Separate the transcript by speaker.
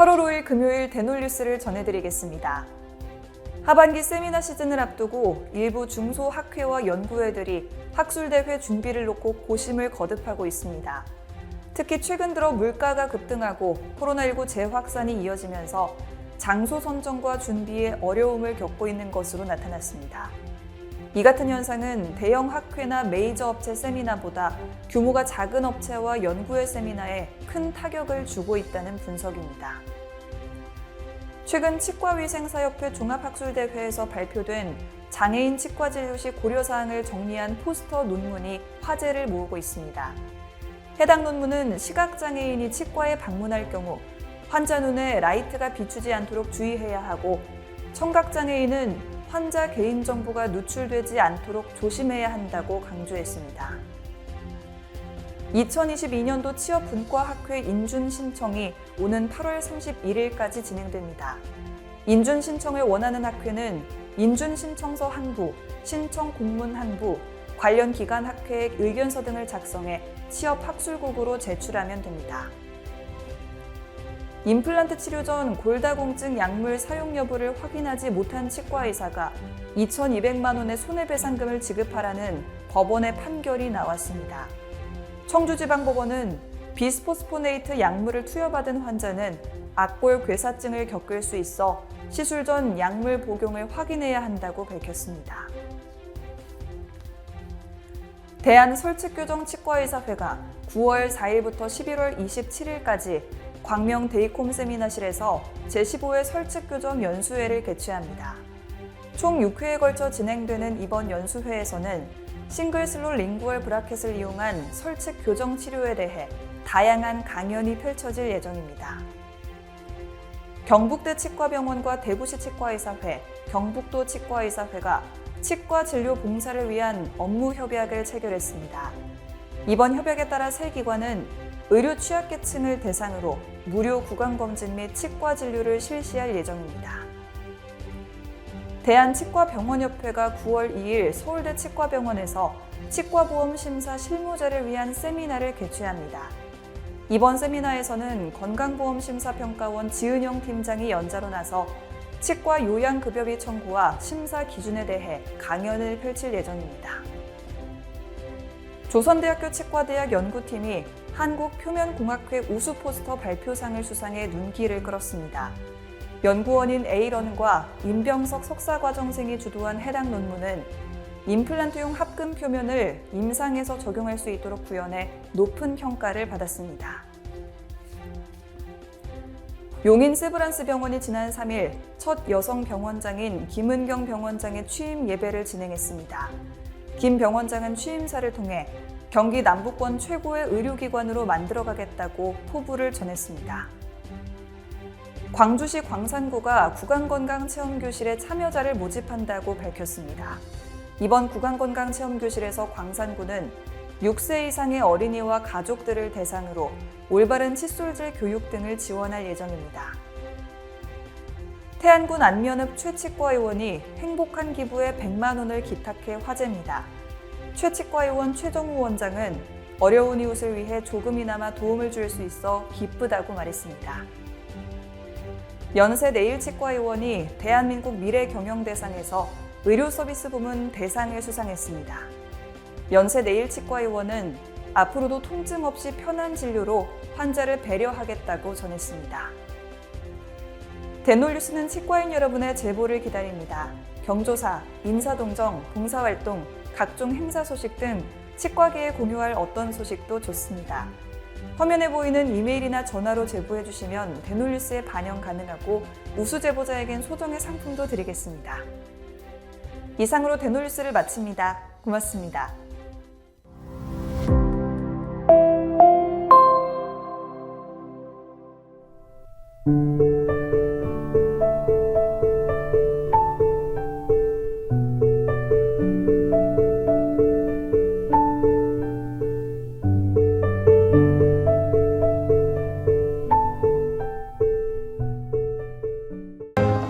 Speaker 1: 8월 5일 금요일 대놀뉴스를 전해드리겠습니다. 하반기 세미나 시즌을 앞두고 일부 중소 학회와 연구회들이 학술대회 준비를 놓고 고심을 거듭하고 있습니다. 특히 최근 들어 물가가 급등하고 코로나19 재확산이 이어지면서 장소 선정과 준비에 어려움을 겪고 있는 것으로 나타났습니다. 이 같은 현상은 대형 학회나 메이저 업체 세미나보다 규모가 작은 업체와 연구회 세미나에 큰 타격을 주고 있다는 분석입니다. 최근 치과위생사협회 종합학술대회에서 발표된 장애인 치과 진료 시 고려 사항을 정리한 포스터 논문이 화제를 모으고 있습니다. 해당 논문은 시각장애인이 치과에 방문할 경우 환자 눈에 라이트가 비추지 않도록 주의해야 하고 청각장애인은 환자 개인정보가 누출되지 않도록 조심해야 한다고 강조했습니다. 2022년도 취업분과학회 인준 신청이 오는 8월 31일까지 진행됩니다. 인준 신청을 원하는 학회는 인준 신청서 한 부, 신청 공문 한 부, 관련 기관 학회의 의견서 등을 작성해 취업 학술국으로 제출하면 됩니다. 임플란트 치료 전 골다공증 약물 사용 여부를 확인하지 못한 치과 의사가 2,200만 원의 손해배상금을 지급하라는 법원의 판결이 나왔습니다. 청주지방법원은 비스포스포네이트 약물을 투여받은 환자는 악골 괴사증을 겪을 수 있어 시술 전 약물 복용을 확인해야 한다고 밝혔습니다. 대한설치교정치과의사회가 9월 4일부터 11월 27일까지 광명 데이콤 세미나실에서 제15회 설치교정 연수회를 개최합니다. 총 6회에 걸쳐 진행되는 이번 연수회에서는 싱글슬로 링구얼 브라켓을 이용한 설측 교정 치료에 대해 다양한 강연이 펼쳐질 예정입니다. 경북대 치과병원과 대구시 치과의사회, 경북도 치과의사회가 치과 진료 봉사를 위한 업무 협약을 체결했습니다. 이번 협약에 따라 세 기관은 의료 취약계층을 대상으로 무료 구강 검진 및 치과 진료를 실시할 예정입니다. 대한치과병원협회가 9월 2일 서울대 치과병원에서 치과보험 심사 실무자를 위한 세미나를 개최합니다. 이번 세미나에서는 건강보험심사평가원 지은영 팀장이 연자로 나서 치과 요양급여비 청구와 심사 기준에 대해 강연을 펼칠 예정입니다. 조선대학교 치과대학 연구팀이 한국표면공학회 우수 포스터 발표상을 수상해 눈길을 끌었습니다. 연구원인 에이런과 임병석 석사과정생이 주도한 해당 논문은 임플란트용 합금 표면을 임상에서 적용할 수 있도록 구현해 높은 평가를 받았습니다. 용인 세브란스 병원이 지난 3일 첫 여성 병원장인 김은경 병원장의 취임 예배를 진행했습니다. 김 병원장은 취임사를 통해 경기 남부권 최고의 의료기관으로 만들어가겠다고 포부를 전했습니다. 광주시 광산구가 구강건강체험교실에 참여자를 모집한다고 밝혔습니다. 이번 구강건강체험교실에서 광산구는 6세 이상의 어린이와 가족들을 대상으로 올바른 칫솔질 교육 등을 지원할 예정입니다. 태안군 안면읍 최치과 의원이 행복한 기부에 100만 원을 기탁해 화제입니다. 최치과 의원 최정우 원장은 어려운 이웃을 위해 조금이나마 도움을 줄 수 있어 기쁘다고 말했습니다. 연세 내일 치과의원이 대한민국 미래 경영대상에서 의료서비스 부문 대상을 수상했습니다. 연세 내일 치과의원은 앞으로도 통증 없이 편한 진료로 환자를 배려하겠다고 전했습니다. 대놀뉴스는 치과인 여러분의 제보를 기다립니다. 경조사, 인사동정, 봉사활동, 각종 행사 소식 등 치과계에 공유할 어떤 소식도 좋습니다. 화면에 보이는 이메일이나 전화로 제보해 주시면 대놀뉴스에 반영 가능하고 우수 제보자에겐 소정의 상품도 드리겠습니다. 이상으로 대놀뉴스를 마칩니다. 고맙습니다.